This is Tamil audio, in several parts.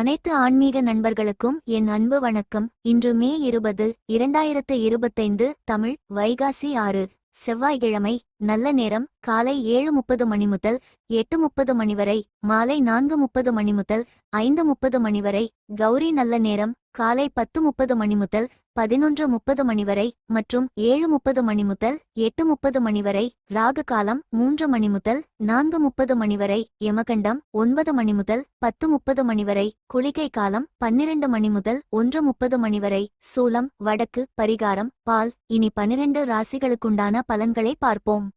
அனைத்து ஆன்மீக நண்பர்களுக்கும் என் அன்பு வணக்கம். இன்று மே இருபது இரண்டாயிரத்து இருபத்தைந்து தமிழ் வைகாசி ஆறு செவ்வாய்க்கிழமை நல்ல நேரம் காலை ஏழு முப்பது மணி முதல் எட்டு முப்பது மணி வரை மாலை நான்கு முப்பது மணி முதல் ஐந்து முப்பது மணி வரை கௌரி நல்ல நேரம் காலை பத்து முப்பது மணி முதல் பதினொன்று முப்பது மணி வரை மற்றும் ஏழு முப்பது மணி முதல் எட்டு முப்பது மணி வரை ராகு காலம் மூன்று மணி முதல் நான்கு முப்பது மணி வரை யமகண்டம் ஒன்பது மணி முதல் பத்து முப்பது மணி வரை குளிகை காலம் பன்னிரண்டு மணி முதல் ஒன்று முப்பது மணி வரை சூலம் வடக்கு பரிகாரம் பால் இனி பனிரெண்டு ராசிகளுக்குண்டான பலன்களை பார்ப்போம்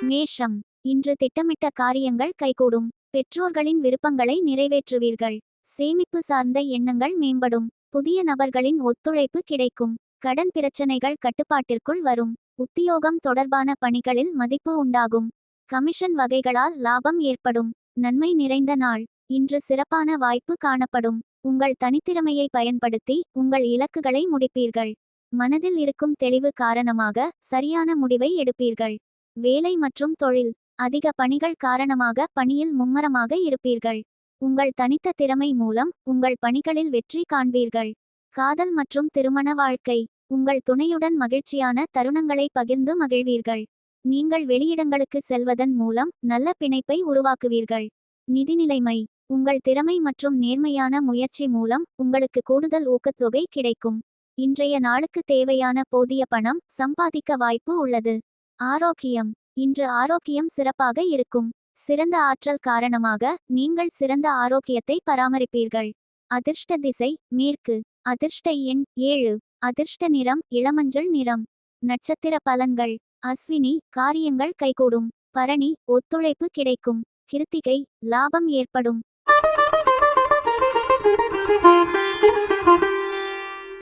மேஷம் இன்று திட்டமிட்ட காரியங்கள் கைகூடும். பெற்றோர்களின் விருப்பங்களை நிறைவேற்றுவீர்கள். சேமிப்பு சார்ந்த எண்ணங்கள் மேம்படும். புதிய நபர்களின் ஒத்துழைப்பு கிடைக்கும். கடன் பிரச்சனைகள் கட்டுப்பாட்டிற்குள் வரும். உத்தியோகம் தொடர்பான பணிகளில் மதிப்பு உண்டாகும். கமிஷன் வகைகளால் லாபம் ஏற்படும். நன்மை நிறைந்த நாள். இன்று சிறப்பான வாய்ப்பு காணப்படும். உங்கள் தனித்திறமையை பயன்படுத்தி உங்கள் இலக்குகளை முடிப்பீர்கள். மனதில் இருக்கும் தெளிவு காரணமாக சரியான முடிவை எடுப்பீர்கள். வேலை மற்றும் தொழில் அதிக பணிகள் காரணமாக பணியில் மும்மரமாக இருப்பீர்கள். உங்கள் தனித்த திறமை மூலம் உங்கள் பணிகளில் வெற்றி காண்பீர்கள். காதல் மற்றும் திருமண வாழ்க்கை உங்கள் துணையுடன் மகிழ்ச்சியான தருணங்களை பகிர்ந்து மகிழ்வீர்கள். நீங்கள் வெளியிடங்களுக்கு செல்வதன் மூலம் நல்ல பிணைப்பை உருவாக்குவீர்கள். நிதிநிலைமை உங்கள் திறமை மற்றும் நேர்மையான முயற்சி மூலம் உங்களுக்கு கூடுதல் ஊக்கத்தொகை கிடைக்கும். இன்றைய நாளுக்கு தேவையான போதிய பணம் சம்பாதிக்க வாய்ப்பு உள்ளது. ஆரோக்கியம். இன்று ஆரோக்கியம் சிறப்பாக இருக்கும். சிறந்த ஆற்றல் காரணமாக நீங்கள் சிறந்த ஆரோக்கியத்தை பராமரிப்பீர்கள். அதிர்ஷ்ட திசை மேற்கு. அதிர்ஷ்ட எண் ஏழு. அதிர்ஷ்ட நிறம் இளமஞ்சள் நிறம். நட்சத்திர பலன்கள். அஸ்வினி காரியங்கள் கைகூடும். பரணி ஒத்துழைப்பு கிடைக்கும். கிருத்திகை லாபம் ஏற்படும்.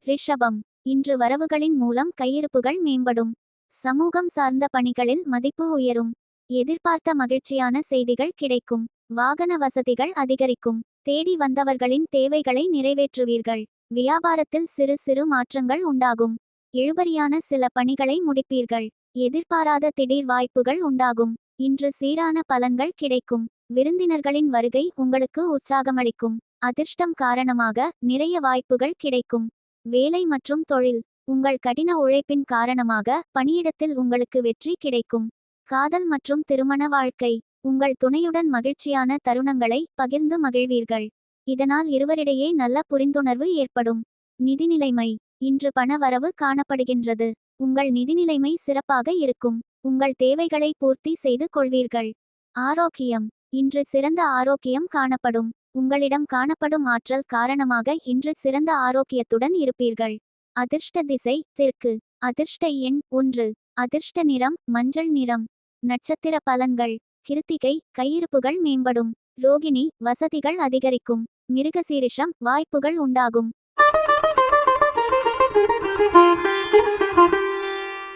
ரிஷபம். இன்று வரவுகளின் மூலம் கையிருப்புகள் மேம்படும். சமூகம் சார்ந்த பணிகளில் மதிப்பு உயரும். எதிர்பார்த்த மகிழ்ச்சியான செய்திகள் கிடைக்கும். வாகன வசதிகள் அதிகரிக்கும். தேடி வந்தவர்களின் தேவைகளை நிறைவேற்றுவீர்கள். வியாபாரத்தில் சிறு சிறு மாற்றங்கள் உண்டாகும். இழுபறியான சில பணிகளை முடிப்பீர்கள். எதிர்பாராத திடீர் வாய்ப்புகள் உண்டாகும். இன்று சீரான பலன்கள் கிடைக்கும். விருந்தினர்களின் வருகை உங்களுக்கு உற்சாகமளிக்கும். அதிர்ஷ்டம் காரணமாக நிறைய வாய்ப்புகள் கிடைக்கும். வேலை மற்றும் தொழில் உங்கள் கடின உழைப்பின் காரணமாக பணியிடத்தில் உங்களுக்கு வெற்றி கிடைக்கும். காதல் மற்றும் திருமண வாழ்க்கை உங்கள் துணையுடன் மகிழ்ச்சியான தருணங்களை பகிர்ந்து மகிழ்வீர்கள். இதனால் இருவரிடையே நல்ல புரிந்துணர்வு ஏற்படும். நிதிநிலைமை இன்று பண வரவு காணப்படுகின்றது. உங்கள் நிதிநிலைமை சிறப்பாக இருக்கும். உங்கள் தேவைகளை பூர்த்தி செய்து கொள்வீர்கள். ஆரோக்கியம் இன்று சிறந்த ஆரோக்கியம் காணப்படும். உங்களிடம் காணப்படும் ஆற்றல் காரணமாக இன்று சிறந்த ஆரோக்கியத்துடன் இருப்பீர்கள். அதிர்ஷ்ட திசை தெற்கு. அதிர்ஷ்ட எண் ஒன்று. அதிர்ஷ்ட நிறம் மஞ்சள் நிறம். நட்சத்திர பலன்கள். கிருத்திகை கையிருப்புகள் மேம்படும். ரோகிணி வசதிகள் அதிகரிக்கும். மிருகசீரிஷம் வாய்ப்புகள் உண்டாகும்.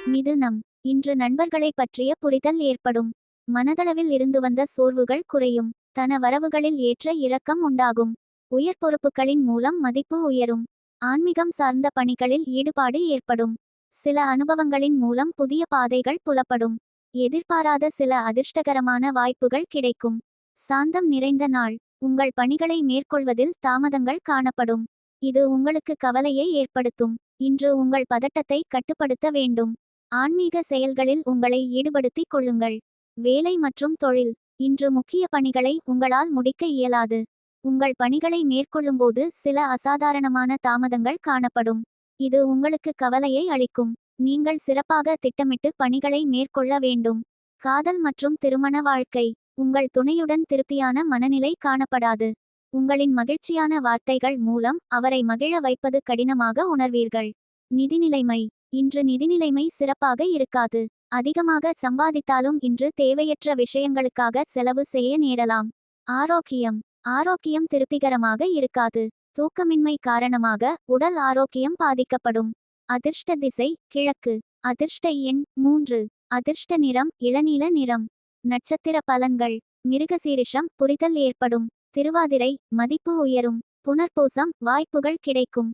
மிதுனம். இன்று நண்பர்களை பற்றிய புரிதல் ஏற்படும். மனதளவில் இருந்து வந்த சோர்வுகள் குறையும். தன வரவுகளில் ஏற்ற இரக்கம் உண்டாகும். உயர் பொறுப்புகளின் மூலம் மதிப்பு உயரும். ஆன்மீகம் சார்ந்த பணிகளில் ஈடுபாடு ஏற்படும். சில அனுபவங்களின் மூலம் புதிய பாதைகள் புலப்படும். எதிர்பாராத சில அதிர்ஷ்டகரமான வாய்ப்புகள் கிடைக்கும். சாந்தம் நிறைந்த நாள். உங்கள் பணிகளை மேற்கொள்வதில் தாமதங்கள் காணப்படும். இது உங்களுக்கு கவலையை ஏற்படுத்தும். இன்று உங்கள் பதட்டத்தை கட்டுப்படுத்த வேண்டும். ஆன்மீக செயல்களில் உங்களை ஈடுபடுத்திக் கொள்ளுங்கள். வேலை மற்றும் தொழில். இன்று முக்கிய பணிகளை உங்களால் முடிக்க இயலாது. உங்கள் பணிகளை மேற்கொள்ளும்போது சில அசாதாரணமான தாமதங்கள் காணப்படும். இது உங்களுக்கு கவலையை அளிக்கும். நீங்கள் சிறப்பாக திட்டமிட்டு பணிகளை மேற்கொள்ள வேண்டும். காதல் மற்றும் திருமண வாழ்க்கை. உங்கள் துணையுடன் திருப்தியான மனநிலை காணப்படாது. உங்களின் மகிழ்ச்சியான வார்த்தைகள் மூலம் அவரை மகிழ வைப்பது கடினமாக உணர்வீர்கள். நிதிநிலைமை இன்று நிதிநிலைமை சிறப்பாக இருக்காது. அதிகமாக சம்பாதித்தாலும் இன்று தேவையற்ற விஷயங்களுக்காக செலவு செய்ய நேரலாம். ஆரோக்கியம். ஆரோக்கியம் திருப்திகரமாக இருக்காது. தூக்கமின்மை காரணமாக உடல் ஆரோக்கியம் பாதிக்கப்படும். அதிர்ஷ்ட திசை கிழக்கு. அதிர்ஷ்ட எண் மூன்று. அதிர்ஷ்ட நிறம் இளநீல நிறம். நட்சத்திர பலன்கள். மிருகசீரிஷம் புரிதல் ஏற்படும். திருவாதிரை மதிப்பு உயரும். புனர்பூசம் வாய்ப்புகள் கிடைக்கும்.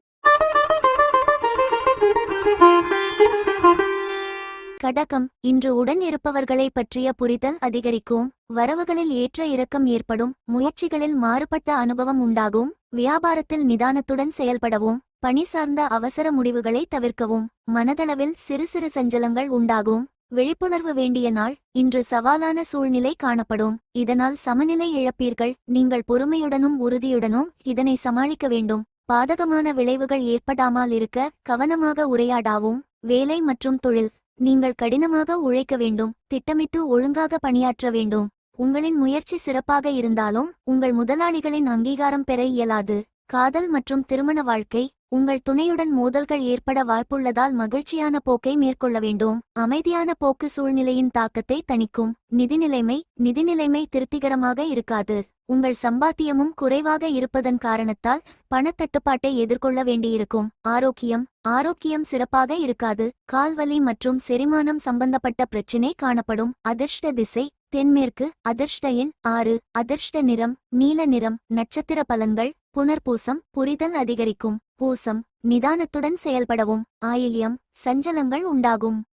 கடகம் இன்று உடன் இருப்பவர்களை பற்றிய புரிதல் அதிகரிக்கும். வரவுகளில் ஏற்ற இறக்கம் ஏற்படும். முயற்சிகளில் மாறுபட்ட அனுபவம் உண்டாகும். வியாபாரத்தில் நிதானத்துடன் செயல்படவும். பணி சார்ந்த அவசர முடிவுகளை தவிர்க்கவும். மனதளவில் சிறு சிறு சஞ்சலங்கள் உண்டாகும். விழிப்புணர்வு வேண்டிய நாள். இன்று சவாலான சூழ்நிலை காணப்படும். இதனால் சமநிலை இழப்பீர்கள். நீங்கள் பொறுமையுடனும் உறுதியுடனும் இதனை சமாளிக்க வேண்டும். பாதகமான விளைவுகள் ஏற்படாமல் இருக்க கவனமாக உரையாடாவும். வேலை மற்றும் தொழில். நீங்கள் கடினமாக உழைக்க வேண்டும் திட்டமிட்டு ஒழுங்காக பணியாற்ற வேண்டும். உங்களின் முயற்சி சிறப்பாக இருந்தாலும் உங்கள் முதலாளிகளின் அங்கீகாரம் பெற இயலாது. காதல் மற்றும் திருமண வாழ்க்கை உங்கள் துணையுடன் மோதல்கள் ஏற்பட வாய்ப்புள்ளதால் மகிழ்ச்சியான போக்கை மேற்கொள்ள வேண்டும். அமைதியான போக்கு சூழ்நிலையின் தாக்கத்தை தணிக்கும். நிதிநிலைமை நிதிநிலைமை திருப்திகரமாக இருக்காது. உங்கள் சம்பாத்தியமும் குறைவாக இருப்பதன் காரணத்தால் பணத்தட்டுப்பாட்டை எதிர்கொள்ள வேண்டியிருக்கும். ஆரோக்கியம். ஆரோக்கியம் சிறப்பாக இருக்காது. கால்வலி மற்றும் செரிமானம் சம்பந்தப்பட்ட பிரச்சினை காணப்படும். அதிர்ஷ்ட திசை. தென்மேற்கு. அதிர்ஷ்ட எண் ஆறு. அதிர்ஷ்ட நிறம். நீல நிறம். நட்சத்திர பலன்கள். புனர்பூசம். புரிதல் அதிகரிக்கும். பூசம். நிதானத்துடன் செயல்படவும். ஆயில்யம். சஞ்சலங்கள் உண்டாகும்.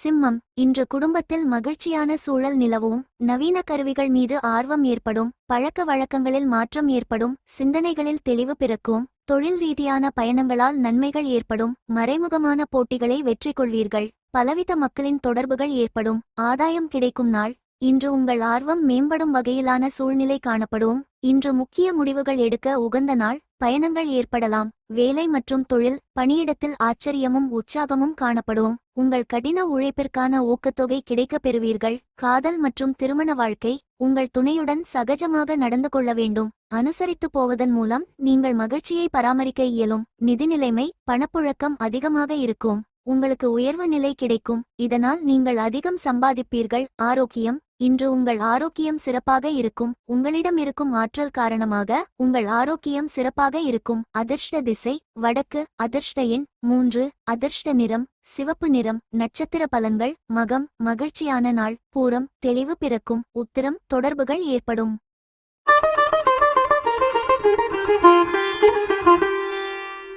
சிம்மம் இன்று குடும்பத்தில் மகிழ்ச்சியான சூழல் நிலவும் நவீன கருவிகள் மீது ஆர்வம் ஏற்படும் பழக்க வழக்கங்களில் மாற்றம் ஏற்படும் சிந்தனைகளில் தெளிவு பிறக்கும் தொழில் ரீதியான பயணங்களால் நன்மைகள் ஏற்படும் மறைமுகமான போட்டிகளை வெற்றி கொள்வீர்கள் பலவித மக்களின் தொடர்புகள் ஏற்படும் ஆதாயம் கிடைக்கும் நாள் இன்று உங்கள் ஆர்வம் மேம்படும் வகையிலான சூழ்நிலை காணப்படும் இன்று முக்கிய முடிவுகள் எடுக்க உகந்த நாள் பயணங்கள் ஏற்படலாம். வேலை மற்றும் தொழில் பணியிடத்தில் ஆச்சரியமும் உற்சாகமும் காணப்படும். உங்கள் கடின உழைப்பிற்கான ஊக்கத்தொகை கிடைக்கப் பெறுவீர்கள். காதல் மற்றும் திருமண வாழ்க்கை உங்கள் துணையுடன் சகஜமாக நடந்து கொள்ள வேண்டும். அனுசரித்து போவதன் மூலம் நீங்கள் மகிழ்ச்சியை பராமரிக்க இயலும். நிதிநிலைமை பணப்புழக்கம் அதிகமாக இருக்கும். உங்களுக்கு உயர்வு நிலை கிடைக்கும். இதனால் நீங்கள் அதிகம் சம்பாதிப்பீர்கள். ஆரோக்கியம் இன்று உங்கள் ஆரோக்கியம் சிறப்பாக இருக்கும். உங்களிடம் இருக்கும் ஆற்றல் காரணமாக உங்கள் ஆரோக்கியம் சிறப்பாக இருக்கும். அதிர்ஷ்ட திசை வடக்கு அதிர்ஷ்ட எண் மூன்று அதிர்ஷ்ட நிறம் சிவப்பு நிறம் நட்சத்திர பலன்கள் மகம் மகிழ்ச்சியான நாள் பூரம் தெளிவு பிறக்கும் உத்திரம் தொடர்புகள் ஏற்படும்.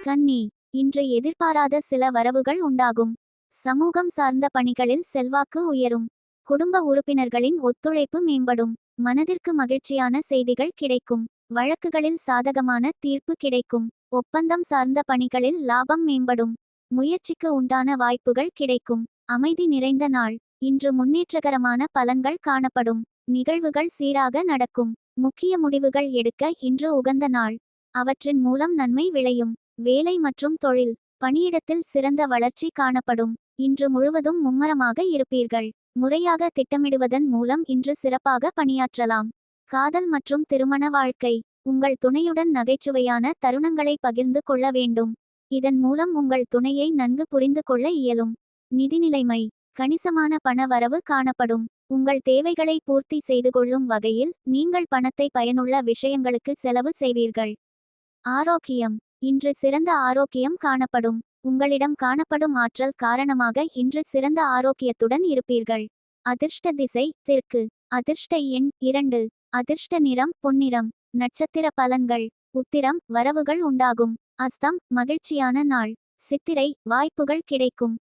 கன்னி இன்று எதிர்பாராத சில வரவுகள் உண்டாகும். சமூகம் சார்ந்த பணிகளில் செல்வாக்கு உயரும். குடும்ப உறுப்பினர்களின் ஒத்துழைப்பு மேம்படும். மனதிற்கு மகிழ்ச்சியான செய்திகள் கிடைக்கும். வழக்குகளில் சாதகமான தீர்ப்பு கிடைக்கும். ஒப்பந்தம் சார்ந்த பணிகளில் லாபம் மேம்படும். முயற்சிக்கு உண்டான வாய்ப்புகள் கிடைக்கும். அமைதி நிறைந்த நாள். இன்று முன்னேற்றகரமான பலன்கள் காணப்படும். நிகழ்வுகள் சீராக நடக்கும். முக்கிய முடிவுகள் எடுக்க இன்று உகந்த நாள். அவற்றின் மூலம் நன்மை விளையும். வேலை மற்றும் தொழில். பணியிடத்தில் சிறந்த வளர்ச்சி காணப்படும். இன்று முழுவதும் மும்மரமாக இருப்பீர்கள். முறையாக திட்டமிடுவதன் மூலம் இன்று சிறப்பாக பணியாற்றலாம். காதல் மற்றும் திருமண வாழ்க்கை. உங்கள் துணையுடன் நகைச்சுவையான தருணங்களை பகிர்ந்து கொள்ள வேண்டும். இதன் மூலம் உங்கள் துணையை நன்கு புரிந்து கொள்ள இயலும். நிதிநிலைமை கணிசமான பண வரவு காணப்படும். உங்கள் தேவைகளை பூர்த்தி செய்து கொள்ளும் வகையில் நீங்கள் பணத்தை பயனுள்ள விஷயங்களுக்கு செலவு செய்வீர்கள். ஆரோக்கியம். இன்று சிறந்த ஆரோக்கியம் காணப்படும். உங்களிடம் காணப்படும் ஆற்றல் காரணமாக இன்று சிறந்த ஆரோக்கியத்துடன் இருப்பீர்கள். அதிர்ஷ்ட திசை தெற்கு. அதிர்ஷ்ட எண் இரண்டு. அதிர்ஷ்ட நிறம் பொன்னிறம். நட்சத்திர பலன்கள். உத்திரம் வரவுகள் உண்டாகும். அஸ்தம் மகிழ்ச்சியான நாள். சித்திரை வாய்ப்புகள் கிடைக்கும்.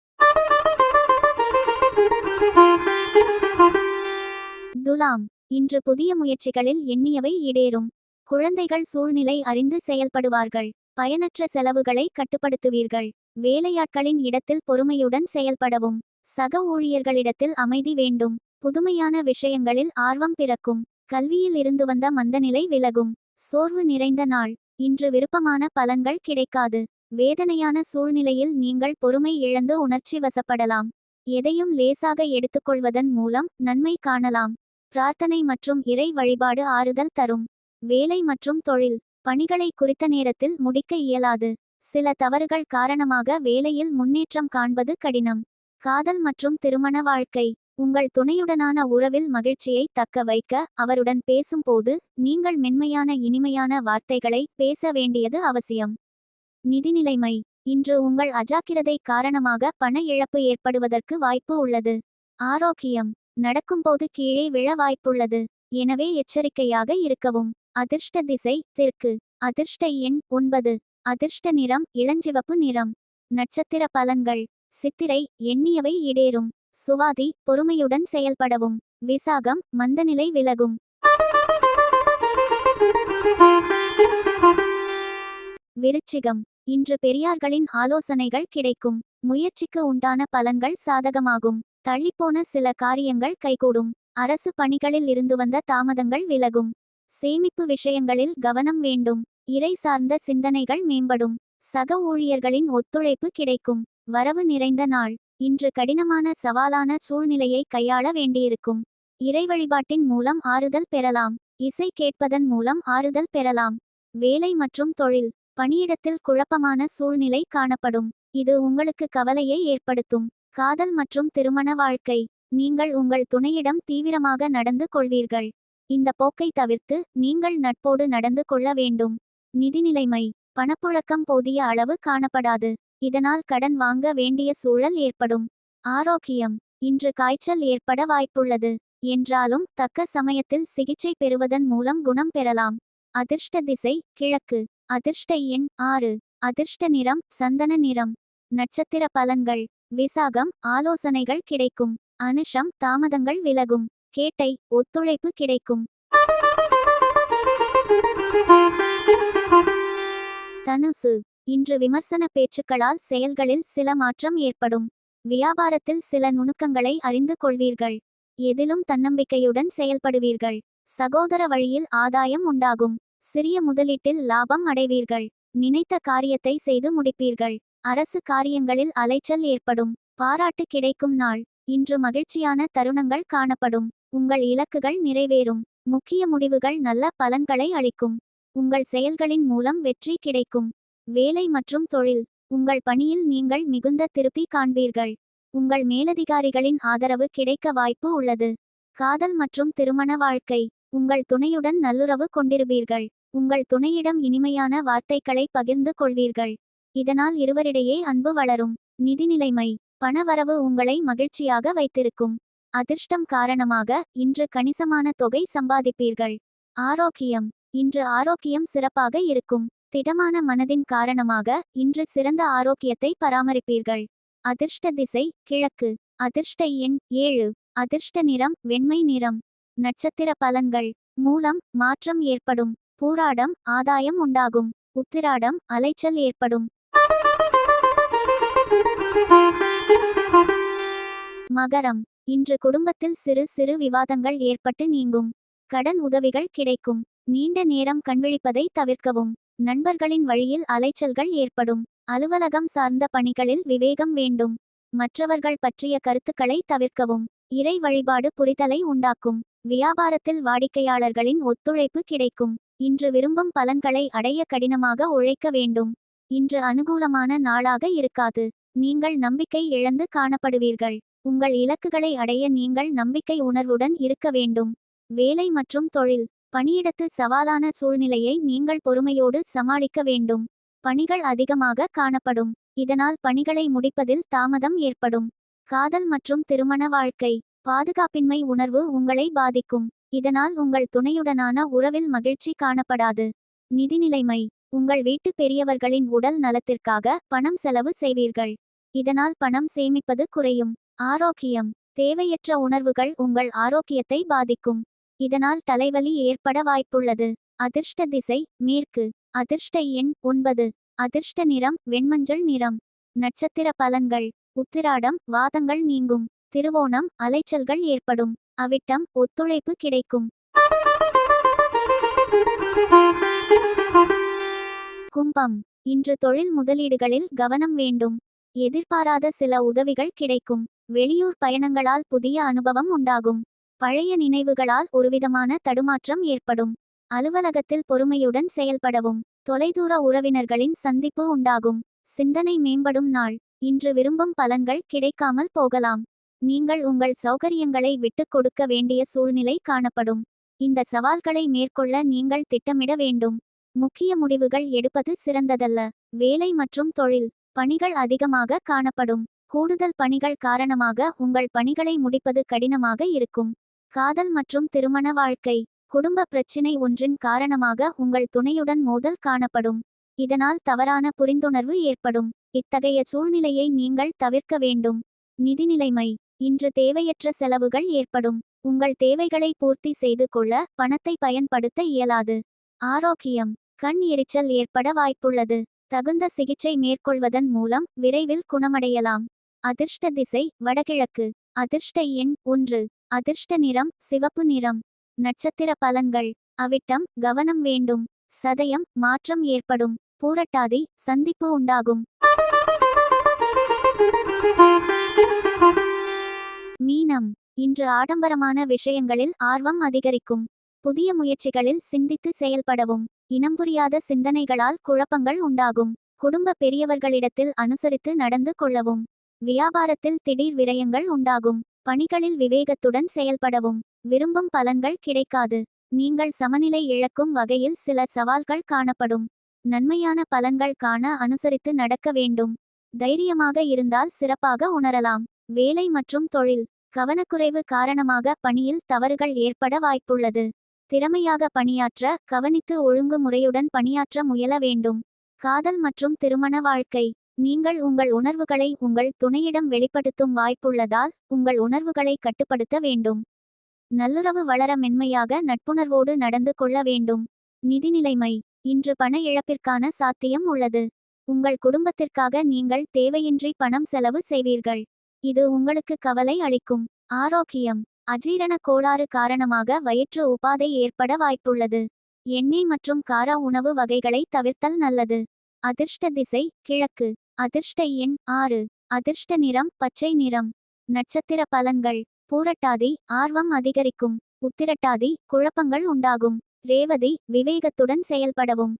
துலாம். இன்று புதிய முயற்சிகளில் எண்ணியவை இடேறும் குழந்தைகள் சூழ்நிலை அறிந்து செயல்படுவார்கள். பயனற்ற செலவுகளை கட்டுப்படுத்துவீர்கள். வேலையாட்களின் இடத்தில் பொறுமையுடன் செயல்படவும். சக ஊழியர்களிடத்தில் அமைதி வேண்டும். புதுமையான விஷயங்களில் ஆர்வம் பிறக்கும். கல்வியில் இருந்து வந்த மந்தநிலை விலகும். சோர்வு நிறைந்த நாள். இன்று விருப்பமான பலன்கள் கிடைக்காது. வேதனையான சூழ்நிலையில் நீங்கள் பொறுமை இழந்து உணர்ச்சி வசப்படலாம். எதையும் லேசாக எடுத்துக்கொள்வதன் மூலம் நன்மை காணலாம். பிரார்த்தனை மற்றும் இறை வழிபாடு ஆறுதல் தரும். வேலை மற்றும் தொழில். பணிகளை குறித்த நேரத்தில் முடிக்க இயலாது. சில தவறுகள் காரணமாக வேலையில் முன்னேற்றம் காண்பது கடினம். காதல் மற்றும் திருமண வாழ்க்கை. உங்கள் துணையுடனான உறவில் மகிழ்ச்சியை தக்க வைக்க அவருடன் பேசும்போது நீங்கள் மென்மையான இனிமையான வார்த்தைகளை பேச வேண்டியது அவசியம். நிதிநிலைமை. இன்று உங்கள் அஜாக்கிரதை காரணமாக பண இழப்பு ஏற்படுவதற்கு வாய்ப்பு உள்ளது. ஆரோக்கியம். நடக்கும்போது கீழே விழ வாய்ப்புள்ளது. எனவே எச்சரிக்கையாக இருக்கவும். அதிர்ஷ்ட திசை தெற்கு. அதிர்ஷ்ட எண் ஒன்பது. அதிர்ஷ்ட நிறம் இளஞ்சிவப்பு நிறம். நட்சத்திர பலன்கள். சித்திரை எண்ணியவை இடேறும். சுவாதி பொறுமையுடன் செயல்படவும். விசாகம் மந்தநிலை விலகும். விருச்சிகம். இன்று பெரியார்களின் ஆலோசனைகள் கிடைக்கும். முயற்சிக்கு உண்டான பலன்கள் சாதகமாகும். தள்ளிப்போன சில காரியங்கள் கைகூடும். அரசு பணிகளில் இருந்து வந்த தாமதங்கள் விலகும். சேமிப்பு விஷயங்களில் கவனம் வேண்டும். இறை சார்ந்த சிந்தனைகள் மேம்படும். சக ஊழியர்களின் ஒத்துழைப்பு கிடைக்கும். வரவு நிறைந்த நாள். இன்று கடினமான சவாலான சூழ்நிலையை கையாள வேண்டியிருக்கும். இறை வழிபாட்டின் மூலம் ஆறுதல் பெறலாம். இசை கேட்பதன் மூலம் ஆறுதல் பெறலாம். வேலை மற்றும் தொழில். பணியிடத்தில் குழப்பமான சூழ்நிலை காணப்படும். இது உங்களுக்கு கவலையை ஏற்படுத்தும். காதல் மற்றும் திருமண வாழ்க்கை. நீங்கள் உங்கள் துணையிடம் தீவிரமாக நடந்து கொள்வீர்கள். இந்த போக்கை தவிர்த்து நீங்கள் நட்போடு நடந்து கொள்ள வேண்டும். நிதிநிலைமை. பணப்புழக்கம் போதிய அளவு காணப்படாது. இதனால் கடன் வாங்க வேண்டிய சூழல் ஏற்படும். ஆரோக்கியம். இன்று காய்ச்சல் ஏற்பட வாய்ப்புள்ளது. என்றாலும் தக்க சமயத்தில் சிகிச்சை பெறுவதன் மூலம் குணம் பெறலாம். அதிர்ஷ்ட திசை கிழக்கு. அதிர்ஷ்ட எண் ஆறு. அதிர்ஷ்ட நிறம் சந்தன நிறம். நட்சத்திர பலன்கள். விசாகம். ஆலோசனைகள் கிடைக்கும். அனுஷம் தாமதங்கள் விலகும். கேட்டை ஒத்துழைப்பு கிடைக்கும். தனுசு இன்று விமர்சன பேச்சுக்களால் செயல்களில் சில மாற்றம் ஏற்படும். வியாபாரத்தில் சில நுணுக்கங்களை அறிந்து கொள்வீர்கள். எதிலும் தன்னம்பிக்கையுடன் செயல்படுவீர்கள். சகோதர வழியில் ஆதாயம் உண்டாகும். சிறிய முதலீட்டில் லாபம் அடைவீர்கள். நினைத்த காரியத்தை செய்து முடிப்பீர்கள். அரசு காரியங்களில் அலைச்சல் ஏற்படும். பாராட்டு கிடைக்கும் நாள். இன்று மகிழ்ச்சியான தருணங்கள் காணப்படும். உங்கள் இலக்குகள் நிறைவேறும். முக்கிய முடிவுகள் நல்ல பலன்களை அளிக்கும். உங்கள் செயல்களின் மூலம் வெற்றி கிடைக்கும். வேலை மற்றும் தொழில். உங்கள் பணியில் நீங்கள் மிகுந்த திருப்தி காண்பீர்கள். உங்கள் மேலதிகாரிகளின் ஆதரவு கிடைக்க வாய்ப்பு உள்ளது. காதல் மற்றும் திருமண வாழ்க்கை. உங்கள் துணையுடன் நல்லுறவு கொண்டிருப்பீர்கள். உங்கள் துணையிடம் இனிமையான வார்த்தைகளை பகிர்ந்து கொள்வீர்கள். இதனால் இருவரிடையே அன்பு வளரும். நிதிநிலைமை பணவரவு உங்களை மகிழ்ச்சியாக வைத்திருக்கும். அதிர்ஷ்டம் காரணமாக இன்று கணிசமான தொகை சம்பாதிப்பீர்கள். ஆரோக்கியம். இன்று ஆரோக்கியம் சிறப்பாக இருக்கும். திடமான மனதின் காரணமாக இன்று சிறந்த ஆரோக்கியத்தை பராமரிப்பீர்கள். அதிர்ஷ்ட திசை கிழக்கு. அதிர்ஷ்ட எண் ஏழு. அதிர்ஷ்ட நிறம் வெண்மை நிறம். நட்சத்திர பலன்கள். மூலம் மாற்றம் ஏற்படும். பூராடம் ஆதாயம் உண்டாகும். உத்திராடம் அலைச்சல் ஏற்படும். மகரம். இன்று குடும்பத்தில் சிறு சிறு விவாதங்கள் ஏற்பட்டு நீங்கும். கடன் உதவிகள் கிடைக்கும். நீண்ட நேரம் கண்விழிப்பதை தவிர்க்கவும். நண்பர்களின் வழியில் அலைச்சல்கள் ஏற்படும். அலுவலகம் சார்ந்த பணிகளில் விவேகம் வேண்டும். மற்றவர்கள் பற்றிய கருத்துக்களை தவிர்க்கவும். இறை வழிபாடு புரிதலை உண்டாக்கும். வியாபாரத்தில் வாடிக்கையாளர்களின் ஒத்துழைப்பு கிடைக்கும். இன்று விரும்பும் பலன்களை அடைய கடினமாக உழைக்க வேண்டும். இன்று அனுகூலமான நாளாக இருக்காது. நீங்கள் நம்பிக்கை இழந்து காணப்படுவீர்கள். உங்கள் இலக்குகளை அடைய நீங்கள் நம்பிக்கை உணர்வுடன் இருக்க வேண்டும். வேலை மற்றும் தொழில். பணியிடத்து சவாலான சூழ்நிலையை நீங்கள் பொறுமையோடு சமாளிக்க வேண்டும். பணிகள் அதிகமாக காணப்படும். இதனால் பணிகளை முடிப்பதில் தாமதம் ஏற்படும். காதல் மற்றும் திருமண வாழ்க்கை. பாதுகாப்பின்மை உணர்வு உங்களை பாதிக்கும். இதனால் உங்கள் துணையுடனான உறவில் மகிழ்ச்சி காணப்படாது. நிதிநிலைமை உங்கள் வீட்டு பெரியவர்களின் உடல் நலத்திற்காக பணம் செலவு செய்வீர்கள். இதனால் பணம் சேமிப்பது குறையும். ஆரோக்கியம். தேவையற்ற உணர்வுகள் உங்கள் ஆரோக்கியத்தை பாதிக்கும். இதனால் தலைவலி ஏற்பட வாய்ப்புள்ளது. அதிர்ஷ்ட திசை மேற்கு. அதிர்ஷ்ட எண் ஒன்பது. அதிர்ஷ்ட நிறம் வெண்மஞ்சள் நிறம். நட்சத்திர பலன்கள். உத்திராடம் வாதங்கள் நீங்கும். திருவோணம் அலைச்சல்கள் ஏற்படும். அவிட்டம் ஒத்துழைப்பு கிடைக்கும். கும்பம். இன்று தொழில் முதலீடுகளில் கவனம் வேண்டும். எதிர்பாராத சில உதவிகள் கிடைக்கும். வெளியூர் பயணங்களால் புதிய அனுபவம் உண்டாகும். பழைய நினைவுகளால் ஒருவிதமான தடுமாற்றம் ஏற்படும். அலுவலகத்தில் பொறுமையுடன் செயல்படவும். தொலைதூர உறவினர்களின் சந்திப்பு உண்டாகும். சிந்தனை மேம்படும் நாள். இன்று விரும்பும் பலன்கள் கிடைக்காமல் போகலாம். நீங்கள் உங்கள் சௌகரியங்களை விட்டுக் கொடுக்க வேண்டிய சூழ்நிலை காணப்படும். இந்த சவால்களை மேற்கொள்ள நீங்கள் திட்டமிட வேண்டும். முக்கிய முடிவுகள் எடுப்பது சிறந்ததல்ல. வேலை மற்றும் தொழில் பணிகள் அதிகமாக காணப்படும். கூடுதல் பணிகள் காரணமாக உங்கள் பணிகளை முடிப்பது கடினமாக இருக்கும். காதல் மற்றும் திருமண வாழ்க்கை குடும்ப பிரச்சினை ஒன்றின் காரணமாக உங்கள் துணையுடன் மோதல் காணப்படும். இதனால் தவறான புரிந்துணர்வு ஏற்படும். இத்தகைய சூழ்நிலையை நீங்கள் தவிர்க்க வேண்டும். நிதிநிலைமை இன்று தேவையற்ற செலவுகள் ஏற்படும். உங்கள் தேவைகளை பூர்த்தி செய்து கொள்ள பணத்தை பயன்படுத்த இயலாது. ஆரோக்கியம். கண் எரிச்சல் ஏற்பட வாய்ப்புள்ளது. தகுந்த சிகிச்சை மேற்கொள்வதன் மூலம் விரைவில் குணமடையலாம். அதிர்ஷ்ட திசை வடகிழக்கு. அதிர்ஷ்ட எண் ஒன்று. அதிர்ஷ்ட நிறம் சிவப்பு நிறம். நட்சத்திர பலன்கள். அவிட்டம் கவனம் வேண்டும். சதயம் மாற்றம் ஏற்படும். பூரட்டாதி சந்திப்பு உண்டாகும். மீனம். இன்று ஆடம்பரமான விஷயங்களில் ஆர்வம் அதிகரிக்கும். புதிய முயற்சிகளில் சிந்தித்து செயல்படவும். இனம் புரியாத சிந்தனைகளால் குழப்பங்கள் உண்டாகும். குடும்ப பெரியவர்களிடத்தில் அனுசரித்து நடந்து கொள்ளவும். வியாபாரத்தில் திடீர் விரயங்கள் உண்டாகும். பணிகளில் விவேகத்துடன் செயல்படவும். விரும்பும் பலன்கள் கிடைக்காது. நீங்கள் சமநிலை இழக்கும் வகையில் சில சவால்கள் காணப்படும். நன்மையான பலன்கள் காண அனுசரித்து நடக்க வேண்டும். தைரியமாக இருந்தால் சிறப்பாக உணரலாம். வேலை மற்றும் தொழில். கவனக்குறைவு காரணமாக பணியில் தவறுகள் ஏற்பட வாய்ப்புள்ளது. திறமையாக பணியாற்ற கவனித்து ஒழுங்குமுறையுடன் பணியாற்ற முயல வேண்டும். காதல் மற்றும் திருமண வாழ்க்கை. நீங்கள் உங்கள் உணர்வுகளை உங்கள் துணையிடம் வெளிப்படுத்தும் வாய்ப்புள்ளதால் உங்கள் உணர்வுகளை கட்டுப்படுத்த வேண்டும். நல்லுறவு வளர மென்மையாக நட்புணர்வோடு நடந்து கொள்ள வேண்டும். நிதிநிலைமை இன்று பண இழப்பிற்கான சாத்தியம் உள்ளது. உங்கள் குடும்பத்திற்காக நீங்கள் தேவையின்றி பணம் செலவு செய்வீர்கள். இது உங்களுக்கு கவலை அளிக்கும். ஆரோக்கியம். அஜீரண கோளாறு காரணமாக வயிற்று உபாதை ஏற்பட வாய்ப்புள்ளது. எண்ணெய் மற்றும் கார உணவு வகைகளை தவிர்த்தல் நல்லது. அதிர்ஷ்ட திசை கிழக்கு. அதிர்ஷ்ட எண் ஆறு. அதிர்ஷ்ட நிறம் பச்சை நிறம். நட்சத்திர பலன்கள். பூரட்டாதி ஆர்வம் அதிகரிக்கும். உத்திரட்டாதி குழப்பங்கள் உண்டாகும். ரேவதி விவேகத்துடன் செயல்படவும்.